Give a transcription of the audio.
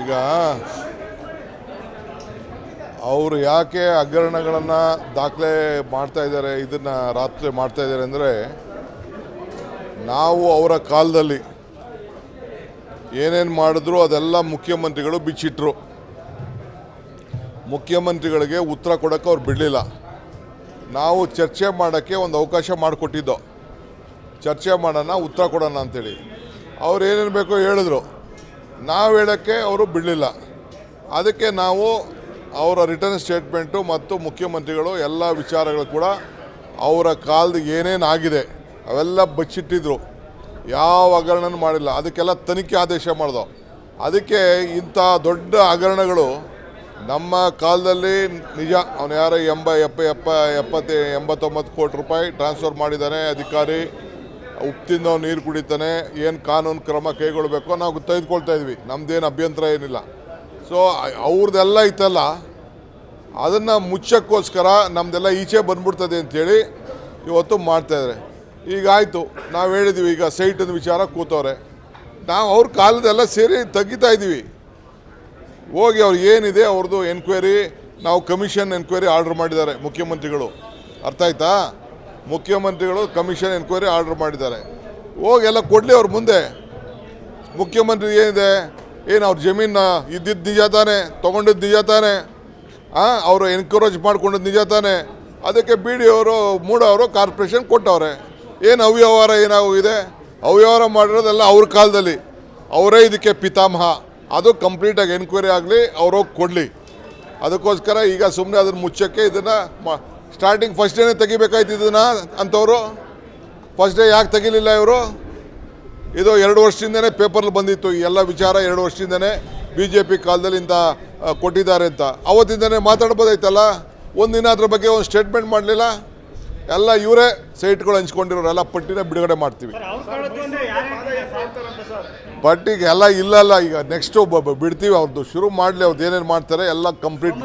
ಈಗ ಅವರು ಯಾಕೆ ಹಗರಣಗಳನ್ನು ದಾಖಲೆ ಮಾಡ್ತಾ ಇದ್ದಾರೆ ಇದನ್ನು ರಾತ್ರಿ ಮಾಡ್ತಾ ಇದ್ದಾರೆ ಅಂದರೆ ನಾವು ಅವರ ಕಾಲದಲ್ಲಿ ಏನೇನು ಮಾಡಿದ್ರು ಅದೆಲ್ಲ ಮುಖ್ಯಮಂತ್ರಿಗಳು ಬಿಚ್ಚಿಟ್ರು. ಮುಖ್ಯಮಂತ್ರಿಗಳಿಗೆ ಉತ್ತರ ಕೊಡೋಕ್ಕೆ ಅವ್ರು ಬಿಡಲಿಲ್ಲ. ನಾವು ಚರ್ಚೆ ಮಾಡೋಕ್ಕೆ ಒಂದು ಅವಕಾಶ ಮಾಡಿಕೊಟ್ಟಿದ್ದೋ. ಚರ್ಚೆ ಮಾಡೋಣ, ಉತ್ತರ ಕೊಡೋಣ ಅಂತೇಳಿ. ಅವ್ರು ಏನೇನು ಬೇಕೋ ಹೇಳಿದ್ರು. ನಾವು ಹೇಳೋಕ್ಕೆ ಅವರು ಬಿಡಲಿಲ್ಲ. ಅದಕ್ಕೆ ನಾವು ಅವರ ರಿಟರ್ನ್ ಸ್ಟೇಟ್ಮೆಂಟು ಮತ್ತು ಮುಖ್ಯಮಂತ್ರಿಗಳು ಎಲ್ಲ ವಿಚಾರಗಳು ಕೂಡ ಅವರ ಕಾಲದ ಏನೇನು ಆಗಿದೆ, ಅವೆಲ್ಲ ಬಚ್ಚಿಟ್ಟಿದ್ರು. ಯಾವ ಹಗರಣನೂ ಮಾಡಿಲ್ಲ. ಅದಕ್ಕೆಲ್ಲ ತನಿಖೆ ಆದೇಶ ಮಾಡಿದೋ. ಅದಕ್ಕೆ ಇಂಥ ದೊಡ್ಡ ಹಗರಣಗಳು ನಮ್ಮ ಕಾಲದಲ್ಲಿ ನಿಜ, ಅವನು ಯಾರೋ ಎಂಬ, ಎಪ್ಪ ಎಪ್ಪ, ಎಪ್ಪತ್ತೆ, ಎಂಬತ್ತೊಂಬತ್ತು ಕೋಟಿ ರೂಪಾಯಿ ಟ್ರಾನ್ಸ್ಫರ್ ಮಾಡಿದ್ದಾನೆ ಅಧಿಕಾರಿ. ಉಪ್ಪು ಅವ್ನು ನೀರು ಕುಡಿತಾನೆ, ಏನು ಕಾನೂನು ಕ್ರಮ ಕೈಗೊಳ್ಬೇಕೋ ನಾವು ತೆಗೆದುಕೊಳ್ತಾ ಇದ್ವಿ. ನಮ್ದೇನು ಅಭ್ಯಂತರ ಏನಿಲ್ಲ. ಸೊ ಅವ್ರದ್ದೆಲ್ಲ ಇತ್ತಲ್ಲ ಅದನ್ನು ಮುಚ್ಚಕ್ಕೋಸ್ಕರ ನಮ್ಮದೆಲ್ಲ ಈಚೆ ಬಂದ್ಬಿಡ್ತದೆ ಅಂಥೇಳಿ ಇವತ್ತು ಮಾಡ್ತಾಯಿದ್ದಾರೆ ಈಗ ಆಯಿತು, ನಾವು ಹೇಳಿದ್ವಿ, ಈಗ ಸೈಟಿನ ವಿಚಾರ ಕೂತವ್ರೆ. ನಾವು ಅವ್ರ ಕಾಲದೆಲ್ಲ ಸೇರಿ ತೆಗಿತಾ ಇದ್ದೀವಿ. ಹೋಗಿ ಅವ್ರು ಏನಿದೆ ಅವ್ರದ್ದು ಎನ್ಕ್ವೈರಿ ನಾವು ಕಮಿಷನ್ ಎನ್ಕ್ವೈರಿ ಆರ್ಡರ್ ಮಾಡಿದ್ದಾರೆ ಮುಖ್ಯಮಂತ್ರಿಗಳು. ಅರ್ಥ ಆಯ್ತಾ? ಮುಖ್ಯಮಂತ್ರಿಗಳು ಕಮಿಷನ್ ಎನ್ಕ್ವೈರಿ ಆರ್ಡರ್ ಮಾಡಿದ್ದಾರೆ. ಹೋಗಿ ಎಲ್ಲ ಕೊಡಲಿ ಅವ್ರ ಮುಂದೆ. ಮುಖ್ಯಮಂತ್ರಿ ಏನಿದೆ? ಏನು ಅವ್ರ ಜಮೀನ ಇದ್ದಿದ್ದು ನಿಜ ತಾನೆ? ತೊಗೊಂಡಿದ್ದು ನಿಜ ತಾನೆ? ಹಾಂ ಅವರು ಎನ್ಕರೇಜ್ ಮಾಡ್ಕೊಂಡಿದ್ದು ನಿಜ ತಾನೆ? ಅದಕ್ಕೆ ಬಿ ಡಿ ಅವರು ಮೂಡವರು ಕಾರ್ಪೊರೇಷನ್ ಕೊಟ್ಟವ್ರೆ. ಏನು ಅವ್ಯವಹಾರ ಏನಾಗಿದೆ ಅವ್ಯವಹಾರ ಮಾಡಿರೋದೆಲ್ಲ ಅವ್ರ ಕಾಲದಲ್ಲಿ. ಅವರೇ ಇದಕ್ಕೆ ಪಿತಾಮಹ. ಅದು ಕಂಪ್ಲೀಟಾಗಿ ಎನ್ಕ್ವೈರಿ ಆಗಲಿ ಅವ್ರೋಗಿ ಕೊಡಲಿ. ಅದಕ್ಕೋಸ್ಕರ ಈಗ ಸುಮ್ಮನೆ ಅದನ್ನು ಮುಚ್ಚಕ್ಕೆ ಇದನ್ನು ಸ್ಟಾರ್ಟಿಂಗ್ ಫಸ್ಟ್ ಡೇನೇ ತೆಗಿಬೇಕಾಯ್ತು ಇದನ್ನು ಅಂಥವ್ರು? ಫಸ್ಟ್ ಡೇ ಯಾಕೆ ತೆಗಿಲಿಲ್ಲ ಇವರು? ಇದು ಎರಡು ವರ್ಷದಿಂದನೇ ಪೇಪರ್ಲಿ ಬಂದಿತ್ತು. ಈ ಎಲ್ಲ ವಿಚಾರ ಎರಡು ವರ್ಷದಿಂದನೇ ಬಿ ಜೆ ಪಿ ಕಾಲದಲ್ಲಿ ಇಂಥ ಕೊಟ್ಟಿದ್ದಾರೆ ಅಂತ. ಅವತ್ತಿಂದನೇ ಮಾತಾಡ್ಬೋದಾಯ್ತಲ್ಲ? ದಿನ ಅದ್ರ ಬಗ್ಗೆ ಒಂದು ಸ್ಟೇಟ್ಮೆಂಟ್ ಮಾಡಲಿಲ್ಲ? ಎಲ್ಲ ಇವರೇ ಸೈಟ್ಗಳು ಹಂಚ್ಕೊಂಡಿರೋರೆಲ್ಲ ಪಟ್ಟಿನ ಬಿಡುಗಡೆ ಮಾಡ್ತೀವಿ. ಪಟ್ಟಿಗೆ ಎಲ್ಲ ಇಲ್ಲಲ್ಲ ಈಗ ನೆಕ್ಸ್ಟು ಬಿಡ್ತೀವಿ ಅವ್ರದ್ದು ಶುರು ಮಾಡಲಿ ಅವ್ರದ್ದು ಏನೇನು ಮಾಡ್ತಾರೆ ಎಲ್ಲ ಕಂಪ್ಲೀಟ್